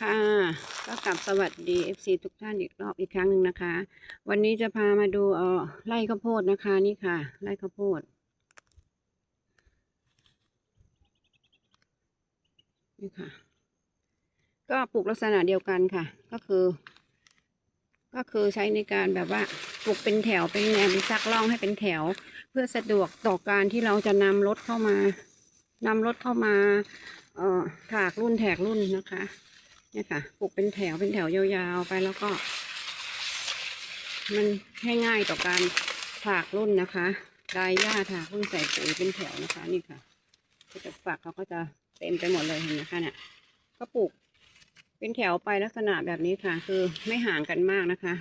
ค่ะก็กลับสวัสดี FC ทุกท่านอีกรอบอีกครั้งหนึ่งนะคะ วันนี้จะพามาดูเออไร่ข้าวโพดนะคะนี่ค่ะ ไร่ข้าวโพดนี่ค่ะ ก็ปลูกลักษณะเดียวกันค่ะ ก็คือ ก็คือใช้ในการแบบว่าปลูกเป็นแถวเป็นแนวเป็นซักล่องให้เป็นแถว เพื่อสะดวกต่อการที่เราจะนำรถเข้ามานำรถเข้ามาเอ่อถากรุ่นแถกรุ่นนะคะ เนี่ยค่ะปลูกเป็นแถวเป็นแถวยาวๆไปแล้วก็ มันให้ง่ายต่อการถากรุ่นนะคะดายหญ้าถากรุ่นใส่ปุ๋ยเป็นแถวนะคะ นี่ค่ะก็จะฝักเขาก็จะเต็มไปหมดเลยเห็นไหมคะเนี่ยก็ปลูกเป็นแถวไปลักษณะแบบนี้ค่ะ คือไม่ห่างกันมากนะคะ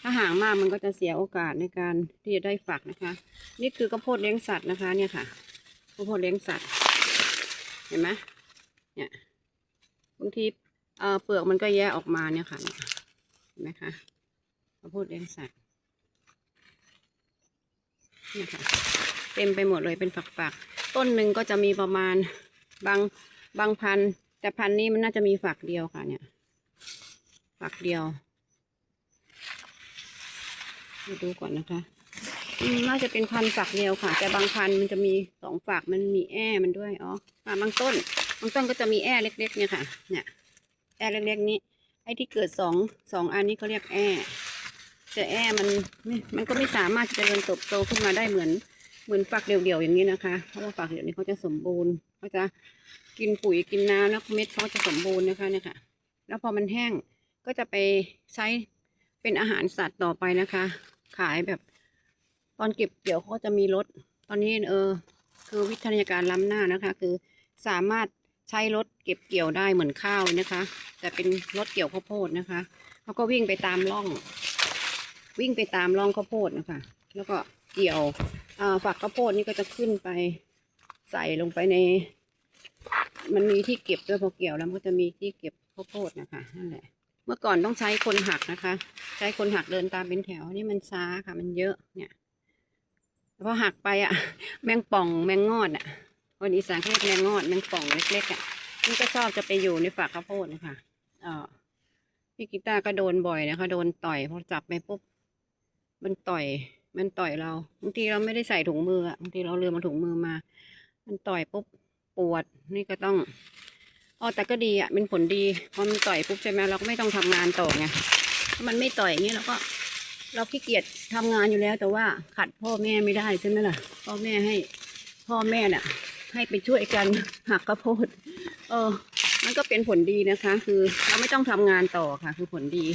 ถ้าห่างมากมันก็จะเสียโอกาสในการที่จะได้ฝักนะคะ นี่คือข้าวโพดเลี้ยงสัตว์นะคะ เนี่ยค่ะข้าวโพดเลี้ยงสัตว์ เห็นไหมเนี่ยบางที เปลือกมันก็แยกออกมาเนี่ยค่ะเห็นไหมคะข้าวโพดเลี้ยงสัตว์นี่ค่ะ เต็มไปหมดเลยเป็นฝักๆ ต้นหนึ่งก็จะมีประมาณบางบางพัน แต่พันนี้มันน่าจะมีฝักเดียวค่ะ เนี่ย ฝักเดียวมาดูก่อนนะคะอืมน่าจะเป็นพันฝักเดียวค่ะ แต่บางพันมันจะมีสองฝักมันมีแอ้มันด้วยอ๋อบางต้น บางต้นก็จะมีแอ้เล็ก ๆ เนี่ยค่ะ เนี่ย แอร์เล็กๆนี้ ไอ้ที่เกิดสองสองอันนี้เขาเรียกแอร์แต่แอร์มันม่มันก็ไม่สามารถจะเจริญเติบโตขึ้นมาได้เหมือนเหมือนฝักเดี่ยวๆอย่างนี้นะคะ เพราะว่าฝักเดี่ยวนี้เขาจะสมบูรณ์เขาจะกินปุ๋ยกินน้ำแล้วเม็ดเขาจะสมบูรณ์นะคะเนี่ยค่ะ แล้วพอมันแห้งก็จะไปใช้เป็นอาหารสัตว์ต่อไปนะคะ ขายแบบตอนเก็บเกี่ยวเขาก็จะมีรถ ตอนนี้เออคือวิทยาการล้ำหน้านะคะ คือสามารถ ใช้รถเก็บเกี่ยวได้เหมือนข้าวนะคะ แต่เป็นรถเกี่ยวข้าวโพดนะคะเขาก็วิ่งไปตามร่อง วิ่งไปตามร่องข้าวโพดนะคะ แล้วก็เกี่ยวฝักข้าวโพดนี่ก็จะขึ้นไปใส่ลงไปใน มันมีที่เก็บด้วยพอเกี่ยวแล้วมันก็จะมีที่เก็บข้าวโพดนะคะนั่นแหละเมื่อก่อนต้องใช้คนหักนะคะ ใช้คนหักเดินตามเป็นแถวนี่มันช้าค่ะ มันเยอะเนี่ยพอหักไปอะ แมงป่องแมงงอดอะ คนอีสานเขาเรียกแมงงอดแมงป่องเล็กๆอะมันก็ชอบจะไปอยู่ในฝักข้าวโพดนะคะเอ่อพี่กีตาร์ก็โดนบ่อยนะคะ โดนต่อยพอจับไปปุ๊บมันต่อย มันต่อยเราบางทีเราไม่ได้ใส่ถุงมืออะบางทีเราลืมมาถุงมือมา มันต่อยปุ๊บปวด นี่ก็ต้องอ๋อแต่ก็ดีอะเป็นผลดีพอมันต่อยปุ๊บใช่ไหมเราก็ไม่ต้องทำงานต่อไงถ้ามันไม่ต่อยอย่างนี้เราก็ เราขี้เกียจทำงานอยู่แล้ว แต่ว่าขัดพ่อแม่ไม่ได้ใช่ไหมล่ะ พ่อแม่ให้ พ่อแม่น่ะ ให้ไปช่วยกันหักข้าวโพด เออ มันก็เป็นผลดีนะคะ คือเราไม่ต้องทำงานต่อค่ะ คือผลดี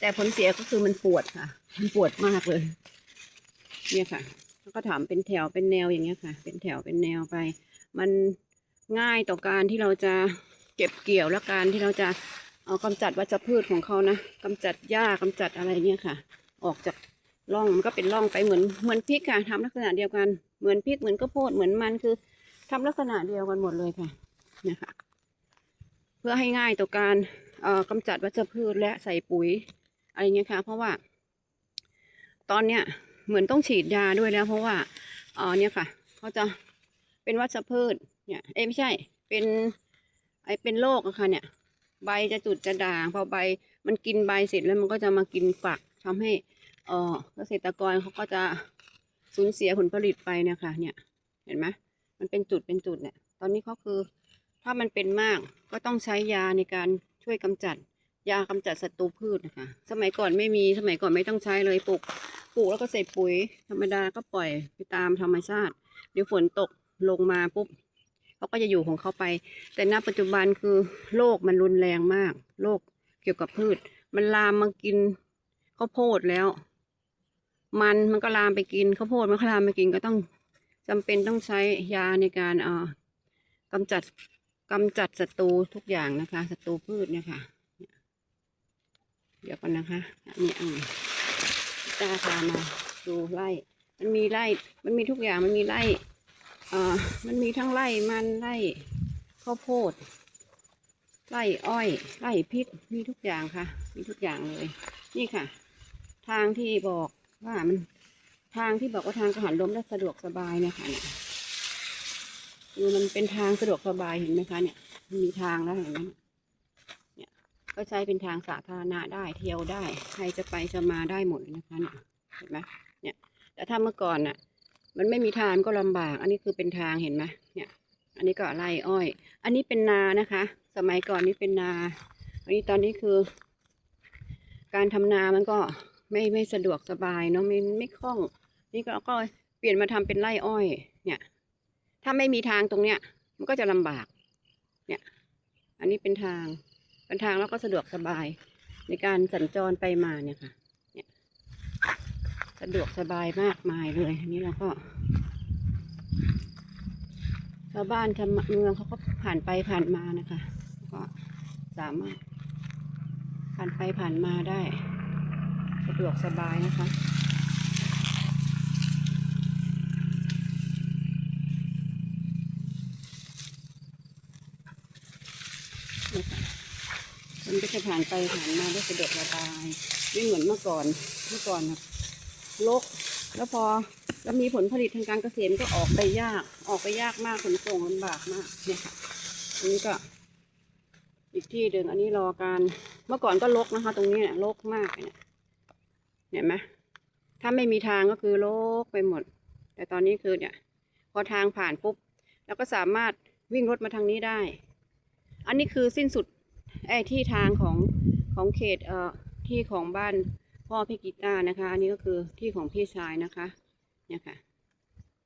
แต่ผลเสียก็คือมันปวดค่ะ มันปวดมากเลย เนี่ยค่ะแล้วก็ถามเป็นแถวเป็นแนวอย่างเงี้ยค่ะ เป็นแถวเป็นแนวไป มันง่ายต่อการที่เราจะเก็บเกี่ยวและการที่เราจะเอากำจัดวัชพืชของเขานะกำจัดหญ้ากำจัดอะไรเนี่ยค่ะ ออกจากร่องมันก็เป็นร่องไปเหมือนเหมือนพริกค่ะทำลักษณะเดียวกันเหมือนพริกเหมือนข้าวโพดเหมือนมันคือ ทำลักษณะเดียวกันหมดเลยค่ะนี่ยค่ะเพื่อให้ง่ายต่อการกำจัดวัชพืชและใส่ปุ๋ยอะไรเงี้ยค่ะ เพราะว่า ตอนเนี้ยเหมือนต้องฉีดยาด้วยแล้ว เพราะว่าเออเนี่ยค่ะเขาจะเป็นวัชพืชเนี่ยเอ้ไม่ใช่ เป็นไอเป็นโรคอะค่ะเนี่ย ใบจะจุดจะด่างพอใบมันกินใบเสร็จแล้วมันก็จะมากินฝักทำให้เออเกษตรกรเขาก็จะสูญเสียผลผลิตไปเนี่ยค่ะเนี่ย เห็นไหม มันเป็นจุดเป็นจุดเนี่ย ตอนนี้เขาคือ ถ้ามันเป็นมากก็ต้องใช้ยาในการช่วยกำจัด ยากำจัดศัตรูพืชนะคะ สมัยก่อนไม่มีสมัยก่อนไม่ต้องใช้เลยปลูกปลูกแล้วก็ใส่ปุ๋ย ธรรมดาก็ปล่อยไปตามธรรมชาติ เดี๋ยวฝนตกลงมาปุ๊บเขาก็จะอยู่ของเขาไป แต่ณปัจจุบันคือโรคมันรุนแรงมากโรคเกี่ยวกับพืช มันลามมากินข้าวโพดแล้ว มันมันก็ลามไปกินข้าวโพดมันก็ลามไปกินก็ต้อง จำเป็นต้องใช้ยาในการเอ่อกำจัดกำจัดศัตรูทุกอย่างนะคะศัตรูพืชเนี่ยค่ะเดี๋ยวก่อนนะคะนนี้อ่าตาพามาดูไร่มันมีไร่ มันมีทุกอย่างมันมีไร่เอ่อมันมีทั้งไร่มันไร่ข้าวโพดไร่อ้อยไร่พริกมีทุกอย่างค่ะ มีทุกอย่างเลย นี่ค่ะ ทางที่บอกว่ามัน ทางที่บอกว่าทางกระหันลมได้สะดวกสบายเนี่ยค่ะเนี่ยคือมันเป็นทางสะดวกสบายเห็นไหมคะเนี่ยมีทางแล้วเห็นไหมเนี่ยก็ใช้เป็นทางสาธารณะได้เที่ยวได้ ใครจะไปจะมาได้หมดนะคะเนี่ยเห็นไหมเนี่ยแต่ถ้าเมื่อก่อนน่ะ มันไม่มีทางก็ลำบาก อันนี้คือเป็นทางเห็นไหมเนี่ยอันนี้ก็ไร่อ้อย อันนี้เป็นนานะคะ สมัยก่อนนี่เป็นนา อันนี้ตอนนี้คือ การทำนามันก็ไม่ไม่สะดวกสบายเนาะไม่ไม่คล่อง นี่ก็ก็เปลี่ยนมาทำเป็นไร่อ้อย เนี่ย ถ้าไม่มีทางตรงเนี้ย มันก็จะลำบาก เนี่ย อันนี้เป็นทางเป็นทางแล้วก็สะดวกสบาย ในการสัญจรไปมาเนี่ยค่ะ เนี่ย สะดวกสบายมากมายเลยอันนี้เราก็ชาวบ้านชาวเมืองเขาก็ผ่านไปผ่านมานะคะ ก็สามารถผ่านไปผ่านมาได้ สะดวกสบายนะคะ นี่ค่ะมันก็ จะผ่านไปผ่านมาได้สะดวกสบายไม่เหมือนเมื่อก่อนเมื่อก่อนนะลกแล้วพอแล้วมีผลผลิตทางการเกษตรมันก็ออกไปยาก ออกไปยากมากขนส่งลำบากมากเนี่ยค่ะอันนี้ก็ อีกที่หนึ่งอันนี้รอการเมื่อก่อนก็ลกนะคะ ตรงนี้เนี่ยลกมากเลยเนี่ยเห็นไหมถ้าไม่มีทางก็คือลกไปหมด แต่ตอนนี้คือเนี่ย พอทางผ่านปุ๊บเราก็สามารถวิ่งรถมาทางนี้ได้ อันนี้คือสิ้นสุด ไอ้ที่ทางของของเขตเอ่อที่ของบ้านพ่อพี่กีตาร์นะคะ อันนี้ก็คือที่ของพี่ชายนะคะเนี่ยค่ะ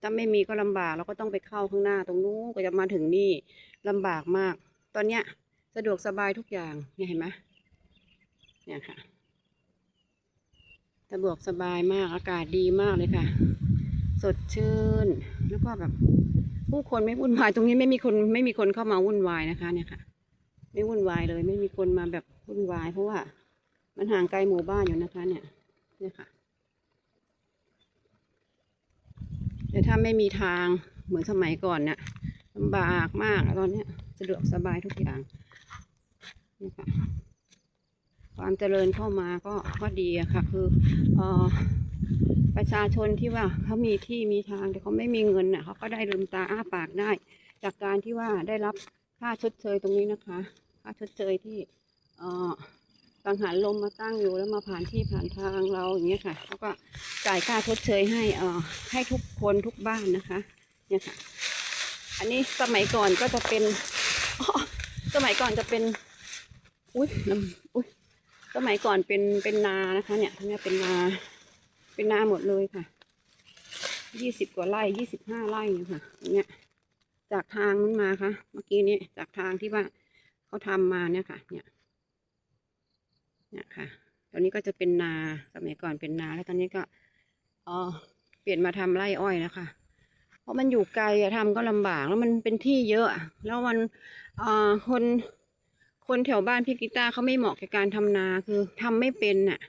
ถ้าไม่มีก็ลำบากเราก็ต้องไปเข้าข้างหน้าตรงนู้นก็จะมาถึงนี่ลำบากมาก ตอนเนี้ยสะดวกสบายทุกอย่างเนี่ยเห็นไหมเนี่ยค่ะสะดวกสบายมากอากาศดีมากเลยค่ะ สดชื่นแล้วก็แบบผู้คนไม่วุ่นวายตรงนี้ไม่มีคนไม่มีคนเข้ามาวุ่นวายนะคะเนี่ยค่ะ ไม่วุ่นวายเลย ไม่มีคนมาแบบวุ่นวาย เพราะว่า มันห่างไกลหมู่บ้านอยู่นะคะ เนี่ยเนี่ยค่ะ แต่ถ้าไม่มีทางเหมือนสมัยก่อนเนี่ยลำบากมากตอนเนี้ยสะดวกสบายทุกอย่างนี่ค่ะความเจริญเข้ามาก็ก็ดีอะค่ะ คือเออประชาชนที่ว่าเขามีที่มีทางแต่เขาไม่มีเงินน่ะเขาก็ได้ลืมตาอ้าปากได้ จากการที่ว่าได้รับ ค่าชดเชยตรงนี้นะคะ ค่าชดเชยที่เออกังหันลมมาตั้งอยู่แล้วมาผ่านที่ผ่านทางเราอย่างเงี้ยค่ะเขาก็จ่ายค่าชดเชยให้เออให้ทุกคนทุกบ้านนะคะ เนี่ยค่ะ อันนี้สมัยก่อนก็จะเป็นสมัยก่อนจะเป็น อุ้ยน้ำอุ้ยสมัยก่อนเป็นเป็นนานะคะ เนี่ยทั้งนี้เป็นนา เป็นนาหมดเลยค่ะยี่สิบกว่าไร่ยี่สิบห้าไร่เนี่ยค่ะอย่างเงี้ย จากทางนั้นมาค่ะเมื่อกี้นี้จากทางที่ว่าเขาทำมาเนี่ยค่ะ เนี่ยเนี่ยค่ะตอนนี้ก็จะเป็นนาสมัยก่อนเป็นนาแล้วตอนนี้ก็อ๋อเปลี่ยนมาทำไร่อ้อยแล้วค่ะเพราะมันอยู่ไกลอะทำก็ลำบากแล้วมันเป็นที่เยอะ แล้วมันอ่อคนคนแถวบ้านพี่กีตาร์เขาไม่เหมาะกับการทำนาคือทำไม่เป็นน่ะ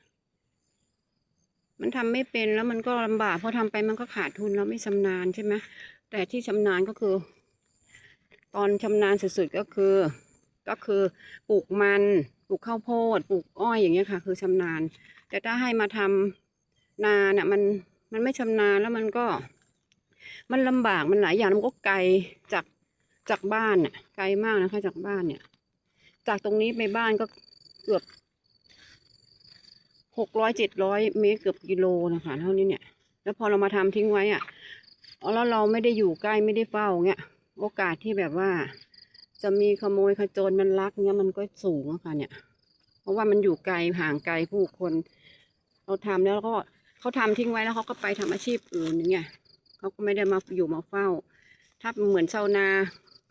มันทำไม่เป็นแล้วมันก็ลำบากพอทำไปมันก็ขาดทุนแล้วไม่ชำนาญใช่ไหมแต่ที่ชำนาญก็คือ ตอนชำนาญสุดๆก็คือ ก็คือปลูกมันปลูกข้าวโพดปลูกอ้อยอย่างเงี้ยค่ะ คือชำนาญ แต่ถ้าให้มาทำนาเนี่ยมันมันไม่ชำนาญแล้วมันก็ มันลำบากมันหลายอย่างมันก็ไกลจากจากบ้านน่ะ ไกลมากนะคะ จากบ้านเนี่ย จากตรงนี้ไปบ้านก็เกือบหกร้อยเจ็ดร้อยเมตรเกือบกิโลนะคะเท่านี้เนี่ย แล้วพอเรามาทำทิ้งไว้อะเอแล้วเราไม่ได้อยู่ใกล้ไม่ได้เฝ้าเงี้ย โอกาสที่แบบว่า จะมีขโมยขโจรมันลักเงี้ยมันก็สูงอะค่ะ เนี่ย เพราะว่ามันอยู่ไกลห่างไกลผู้คนเราทำแล้วก็เขาทำทิ้งไว้แล้วเขาก็ไปทำอาชีพอื่นอย่างเงี้ยเขาก็ไม่ได้มาอยู่มาเฝ้า ถ้าเหมือนชาวนา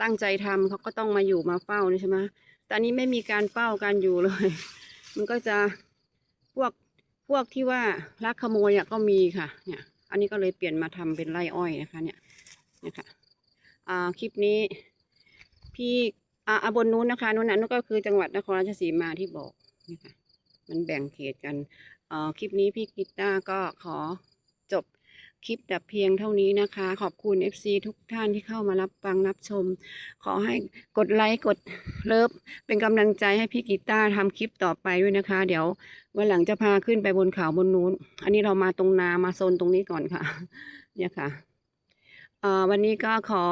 ตั้งใจทำเขาก็ต้องมาอยู่มาเฝ้านี่ใช่ไหมแต่อันนี้ไม่มีการเฝ้าการอยู่เลย มันก็จะพวกพวกที่ว่าลักขโมยอะก็มีค่ะ เนี่ย อันนี้ก็เลยเปลี่ยนมาทำเป็นไร่อ้อยนะคะ เนี่ยนี่ค่ะ อ่าคลิปนี้ พี่อ่าบนนู้นนะคะนู้นนั้นก็คือจังหวัดนครราชสีมาที่บอกนี่ค่ะมันแบ่งเขตกันอ่อคลิปนี้พี่กีตาร์ก็ขอจบคลิปแต่เพียงเท่านี้นะคะ ขอบคุณ FC ทุกท่านที่เข้ามารับฟังรับชม ขอให้กดไลค์กดเลิฟเป็นกำลังใจให้พี่กีตาร์ทำคลิปต่อไปด้วยนะคะ เดี๋ยววันหลังจะพาขึ้นไปบนเขาบนนู้น อันนี้เรามาตรงนามาโซนตรงนี้ก่อนค่ะ เนี่ยค่ะ วันนี้ก็ขอ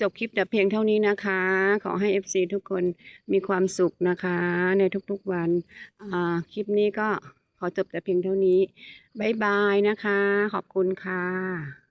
จบคลิปแต่เพียงเท่านี้นะคะ ขอให้ FC ทุกคนมีความสุขนะคะ ในทุกๆวันคลิปนี้ก็ขอจบแต่เพียงเท่านี้ บ๊ายบายนะคะ ขอบคุณค่ะ